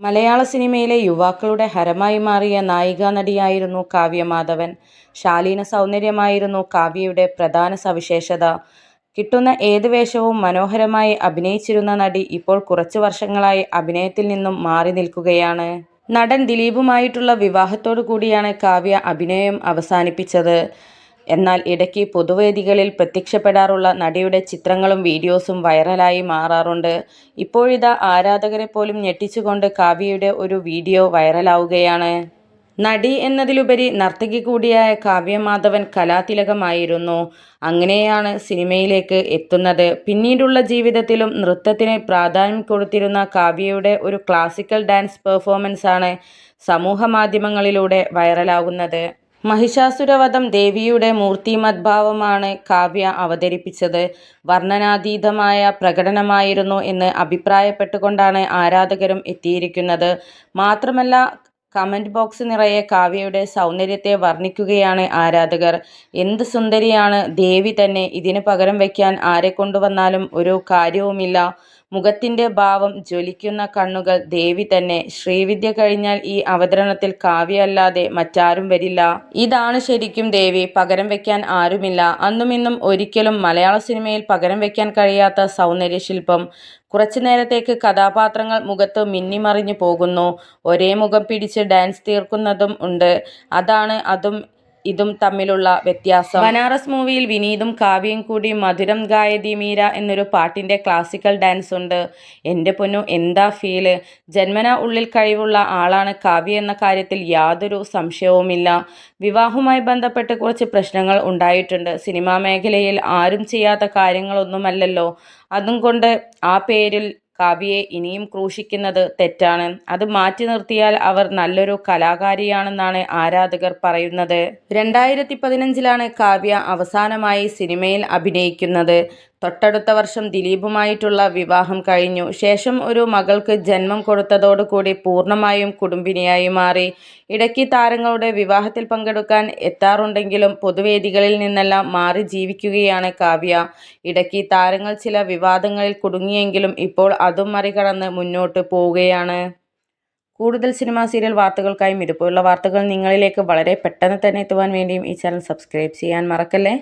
മലയാള സിനിമയിലെ യുവാക്കളുടെ ഹരമായി മാറിയ നായികാ നടിയായിരുന്നു കാവ്യ മാധവൻ. ശാലീന സൗന്ദര്യമായിരുന്നു കാവ്യയുടെ പ്രധാന സവിശേഷത. കിട്ടുന്ന ഏത് വേഷവും മനോഹരമായി അഭിനയിച്ചിരുന്ന നടി ഇപ്പോൾ കുറച്ചു വർഷങ്ങളായി അഭിനയത്തിൽ നിന്നും മാറി നിൽക്കുകയാണ്. നടൻ ദിലീപുമായിട്ടുള്ള വിവാഹത്തോടു കൂടിയാണ് കാവ്യ അഭിനയം അവസാനിപ്പിച്ചത്. എന്നാൽ ഇടയ്ക്ക് പൊതുവേദികളിൽ പ്രത്യക്ഷപ്പെടാറുള്ള നടിയുടെ ചിത്രങ്ങളും വീഡിയോസും വൈറലായി മാറാറുണ്ട്. ഇപ്പോഴിതാ ആരാധകരെ പോലും ഞെട്ടിച്ചുകൊണ്ട് കാവ്യയുടെ ഒരു വീഡിയോ വൈറലാവുകയാണ്. നടി എന്നതിലുപരി നർത്തകി കൂടിയായ കാവ്യമാധവൻ കലാതിലകമായിരുന്നു. അങ്ങനെയാണ് സിനിമയിലേക്ക് എത്തുന്നത്. പിന്നീടുള്ള ജീവിതത്തിലും നൃത്തത്തിന് പ്രാധാന്യം കൊടുത്തിരുന്ന കാവ്യയുടെ ഒരു ക്ലാസിക്കൽ ഡാൻസ് പെർഫോമൻസാണ് സമൂഹ മാധ്യമങ്ങളിലൂടെ വൈറലാകുന്നത്. മഹിഷാസുരവധം ദേവിയുടെ മൂർത്തിമദ്ഭാവമാണ് കാവ്യ അവതരിപ്പിച്ചത്. വർണനാതീതമായ പ്രകടനമായിരുന്നു എന്ന് അഭിപ്രായപ്പെട്ടുകൊണ്ടാണ് ആരാധകരും എത്തിയിരിക്കുന്നത്. മാത്രമല്ല കമന്റ് ബോക്സ് നിറയെ കാവ്യയുടെ സൗന്ദര്യത്തെ വർണിക്കുകയാണ് ആരാധകർ. എന്ത് സുന്ദരിയാണ് ദേവി തന്നെ ഇതിന് പകരം വയ്ക്കാൻ ആരെ കൊണ്ടുവന്നാലും ഒരു കാര്യവുമില്ല. മുഖത്തിന്റെ ഭാവം ജ്വലിക്കുന്ന കണ്ണുകൾ ദേവി തന്നെ. ശ്രീവിദ്യ കഴിഞ്ഞാൽ ഈ അവതരണത്തിൽ കാവ്യല്ലാതെ മറ്റാരും വരില്ല. ഇതാണ് ശരിക്കും ദേവി. പകരം വെക്കാൻ ആരുമില്ല. അന്നും ഇന്നും ഒരിക്കലും മലയാള സിനിമയിൽ പകരം വെക്കാൻ കഴിയാത്ത സൗന്ദര്യശില്പം. കുറച്ചു നേരത്തേക്ക് കഥാപാത്രങ്ങൾ മുഖത്ത് മിന്നിമറിഞ്ഞു പോകുന്നു. ഒരേ മുഖം പിടിച്ച് ഡാൻസ് തീർക്കുന്നതും ഉണ്ട്. അതാണ് അതും ഇതും തമ്മിലുള്ള വ്യത്യാസം. ബനാറസ് മൂവിയിൽ വിനീതും കാവ്യയും കൂടി മധുരം ഗായതി മീര എന്നൊരു പാട്ടിന്റെ ക്ലാസിക്കൽ ഡാൻസ് ഉണ്ട്. എന്റെ പൊന്നു എന്താ ഫീൽ. ജന്മന ഉള്ളിൽ കഴിവുള്ള ആളാണ് കാവ്യ എന്ന കാര്യത്തിൽ യാതൊരു സംശയവുമില്ല. വിവാഹവുമായി ബന്ധപ്പെട്ട് കുറച്ച് പ്രശ്നങ്ങൾ ഉണ്ടായിട്ടുണ്ട്. സിനിമാ മേഖലയിൽ ആരും ചെയ്യാത്ത കാര്യങ്ങളൊന്നുമല്ലല്ലോ. അതും കൊണ്ട് ആ പേരിൽ കാവ്യയെ ഇനിയും ക്രൂശിക്കുന്നത് തെറ്റാണ്. അത് മാറ്റി നിർത്തിയാൽ അവർ നല്ലൊരു കലാകാരിയാണെന്നാണ് ആരാധകർ പറയുന്നത്. രണ്ടായിരത്തി പതിനഞ്ചിലാണ് കാവ്യ അവസാനമായി സിനിമയിൽ അഭിനയിക്കുന്നത്. തൊട്ടടുത്ത വർഷം ദിലീപുമായിട്ടുള്ള വിവാഹം കഴിഞ്ഞു. ശേഷം ഒരു മകൾക്ക് ജന്മം കൊടുത്തതോടുകൂടി പൂർണമായും കുടുംബിനിയായി മാറി. ഇടയ്ക്ക് താരങ്ങളുടെ വിവാഹത്തിൽ പങ്കെടുക്കാൻ എത്താറുണ്ടെങ്കിലും പൊതുവേദികളിൽ നിന്നെല്ലാം മാറി ജീവിക്കുകയാണ് കാവ്യ. ഇടയ്ക്ക് താരങ്ങൾ ചില വിവാദങ്ങളിൽ കുടുങ്ങിയെങ്കിലും ഇപ്പോൾ അതും മറികടന്ന് മുന്നോട്ട് പോവുകയാണ്. കൂടുതൽ സിനിമാ സീരിയൽ വാർത്തകൾക്കായും ഇതുപോലുള്ള വാർത്തകൾ നിങ്ങളിലേക്ക് വളരെ പെട്ടെന്ന് തന്നെ എത്തുവാൻ വേണ്ടിയും ഈ ചാനൽ സബ്സ്ക്രൈബ് ചെയ്യാൻ മറക്കല്ലേ.